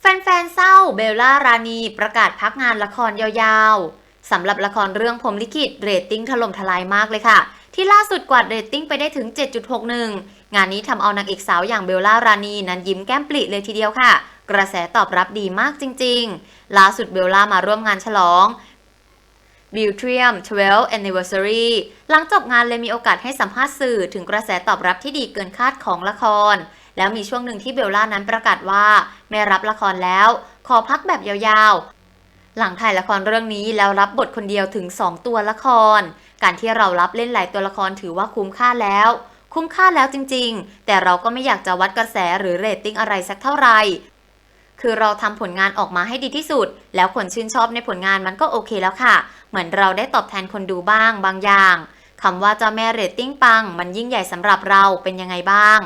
แฟนๆเศร้าเบลล่ารานีประกาศพักงานละครยาวๆ สำหรับละครเรื่องพรมลิขิตเรตติ้งถล่มทลายมากเลยค่ะ ที่ล่าสุดกวาดเรตติ้งไปได้ถึง 7.61 งานนี้ทำเอานางเอกสาวอย่างเบลล่ารานีนั้นยิ้มแก้มปลิเลยทีเดียวค่ะ กระแสตอบรับดีมากจริงๆ ล่าสุดเบลล่ามาร่วมงานฉลอง b e a t r i u m 12 Anniversary หลังจบงานเลยมีโอกาสให้สัมภาษณ์สื่อถึงกระแสตอบรับที่ดีเกินคาดของละคร แล้วมีช่วงหนึ่งที่เบลล่านั้นประกาศว่าไม่รับละครแล้ว ขอพักแบบยาวๆ หลังถ่ายละครเรื่องนี้แล้วรับบทคนเดียวถึง 2 ตัวละคร การที่เรารับเล่นหลายตัวละครถือว่าคุ้มค่าแล้ว คุ้มค่าแล้วจริงๆ แต่เราก็ไม่อยากจะวัดกระแสหรือเรตติ้งอะไรสักเท่าไหร่คือเราทำผลงานออกมาให้ดีที่สุด แล้วคนชื่นชอบในผลงานมันก็โอเคแล้วค่ะ เหมือนเราได้ตอบแทนคนดูบ้างบางอย่างคำว่าเจ้าแม่เรตติ้งปัง มันยิ่งใหญ่สำหรับเราเป็นยังไงบ้าง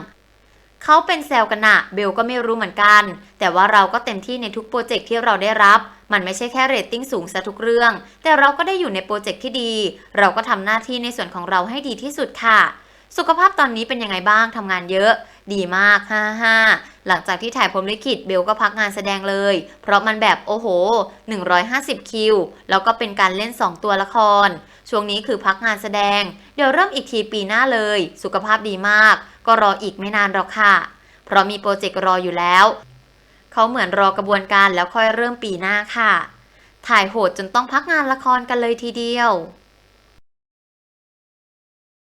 เขาเป็นแซลกันนะเบลก็ไม่รู้เหมือนกัน แต่ว่าเราก็เต็มที่ในทุกโปรเจกต์ที่เราได้รับ มันไม่ใช่แค่เรตติ้งสูงซะทุกเรื่อง แต่เราก็ได้อยู่ในโปรเจกต์ที่ดี เราก็ทำหน้าที่ในส่วนของเราให้ดีที่สุดค่ะ สุขภาพตอนนี้เป็นยังไงบ้างทำงานเยอะ ดีมาก55หลังจากที่ถ่ายพรมลิขิตเบลก็พักงานแสดงเลย เพราะมันแบบโอ้โห 150 คิว แล้วก็เป็นการเล่น 2 ตัวละคร ช่วงนี้คือพักงานแสดง เดี๋ยวเริ่มอีกทีปีหน้าเลย สุขภาพดีมาก ก็รออีกไม่นานหรอกค่ะ เพราะมีโปรเจกต์รออยู่แล้ว เขาเหมือนรอกระบวนการแล้วค่อยเริ่มปีหน้าค่ะ ถ่ายโหดจนต้องพักงานละครกันเลยทีเดียว